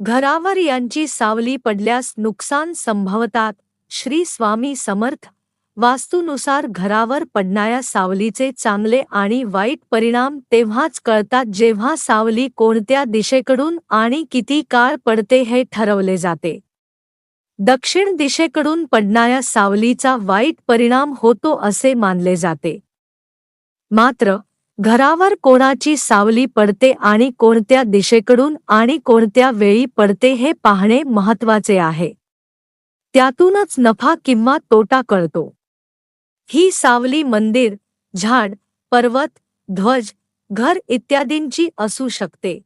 घरावर यांची सावली पडल्यास नुकसान संभवतात श्री स्वामी समर्थ. वास्तूनुसार घरावर पडणाऱ्या सावलीचे चांगले आणि वाईट परिणाम तेव्हाच कळतात जेव्हा सावली कोणत्या दिशेकडून आणि किती काळ पडते हे ठरवले जाते. दक्षिण दिशेकडून पडणाऱ्या सावलीचा वाईट परिणाम होतो असे मानले जाते. मात्र घरावर कोणाची सावली पडते आणि कोणत्या दिशेकडून आणि कोणत्या वेळी पडते हे पाहणे महत्त्वाचे आहे. त्यातूनच नफा किंवा तोटा कळतो. ही सावली मंदिर झाड पर्वत ध्वज घर इत्यादींची असू शकते.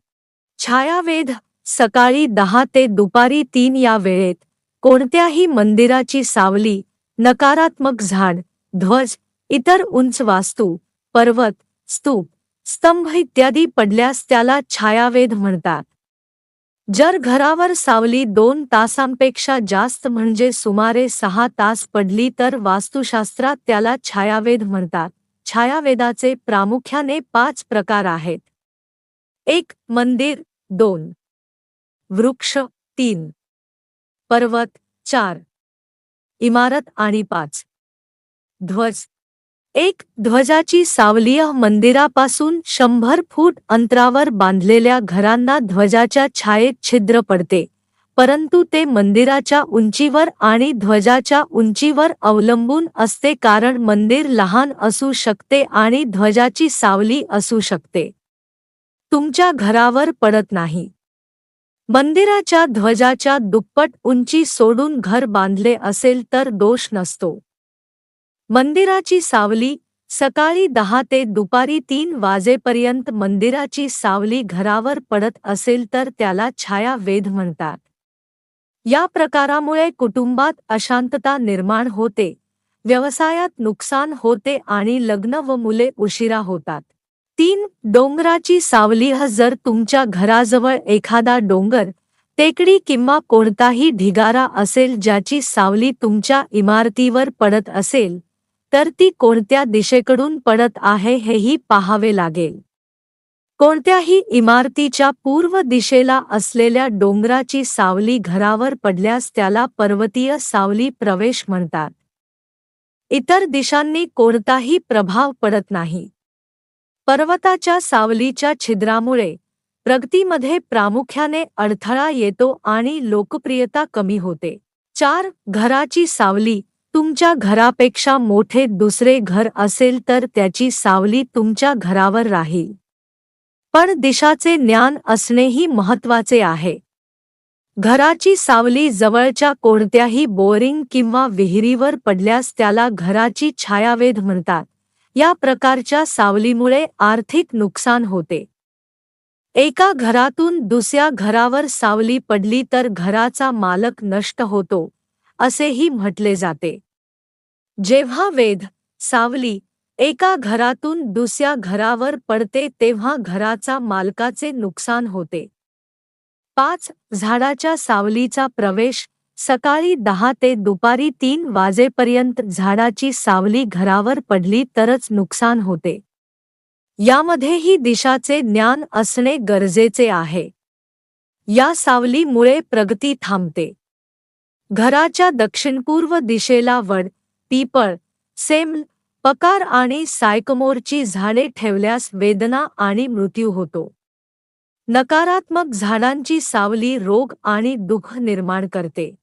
छायावेध सकाळी दहा ते दुपारी तीन या वेळेत कोणत्याही मंदिराची सावली नकारात्मक झाड ध्वज इतर उंच वास्तू पर्वत स्तूप स्तंभ इत्यादी पडल्यास त्याला छायावेध म्हणतात. जर घरावर सावली दोन तासांपेक्षा जास्त म्हणजे सुमारे सहा तास पडली तर वास्तुशास्त्रात त्याला छायावेध म्हणतात. छायावेदाचे प्रामुख्याने पाच प्रकार आहेत. एक मंदिर. दोन वृक्ष. तीन पर्वत. चार इमारत आणि पाच ध्वज. एक ध्वजाची सावलीय मंदिरापासून शंभर फूट अंतरावर बांधलेल्या घरांना ध्वजाच्या छायेत छिद्र पडते परंतु ते मंदिराच्या उंचीवर आणि ध्वजाच्या उंचीवर अवलंबून असते कारण मंदिर लहान असू शकते आणि ध्वजाची सावली असू शकते. तुमच्या घरावर पडत नाही. मंदिराच्या ध्वजाच्या दुप्पट उंची सोडून घर बांधले असेल तर दोष नसतो. मंदिराची सावली सकाळी दहा ते दुपारी तीन वाजेपर्यंत मंदिराची सावली घरावर पडत असेल तर त्याला छाया वेध म्हणतात. या प्रकारामुळे कुटुंबात अशांतता निर्माण होते व्यवसायात नुकसान होते आणि लग्न व मुले उशिरा होतात. तीन डोंगराची सावली ह जर तुमच्या घराजवळ एखादा डोंगर टेकडी किंवा कोणताही ढिगारा असेल ज्याची सावली तुमच्या इमारतीवर पडत असेल तर ती कोणत्या दिशेकडून पडत आहे हेही पाहावे लागेल. कोणत्याही इमारतीच्या पूर्व दिशेला असलेल्या डोंगराची सावली घरावर पडल्यास त्याला पर्वतीय सावली प्रवेश म्हणतात. इतर दिशांनी कोणताही प्रभाव पडत नाही. पर्वताच्या सावलीच्या छिद्रामुळे प्रगतीमध्ये प्रामुख्याने अडथळा येतो आणि लोकप्रियता कमी होते. चार घराची सावली तुमच्या घरापेक्षा मोठे दुसरे घर असेल तर त्याची सावली तुमच्या घरावर राहील. पण दिशाचे ज्ञान असणेही महत्त्वाचे आहे. घराची सावली जवळच्या कोणत्याही बोरिंग किंवा विहिरीवर पडल्यास त्याला घराची छायावेध म्हणतात. या प्रकारच्या सावलीमुळे आर्थिक नुकसान होते. एका घरातून दुसऱ्या घरावर सावली पडली तर घराचा मालक नष्ट होतो असेही म्हटले जाते. जेव्हा वेध सावली एका घरातून दुसऱ्या घरावर पडते तेव्हा घराचा मालकाचे नुकसान होते. पाच झाडाच्या सावलीचा प्रवेश सकाळी दहा ते दुपारी तीन वाजेपर्यंत झाडाची सावली घरावर पडली तरच नुकसान होते. यामध्येही दिशाचे ज्ञान असणे गरजेचे आहे. या सावलीमुळे प्रगती थांबते. घराच्या दक्षिणपूर्व दिशेला वड पीपळ सेम पकार आणि सायकमोरची झाडे ठेवल्यास वेदना आणि मृत्यू होतो. नकारात्मक झाडांची सावली रोग आणि दुःख निर्माण करते.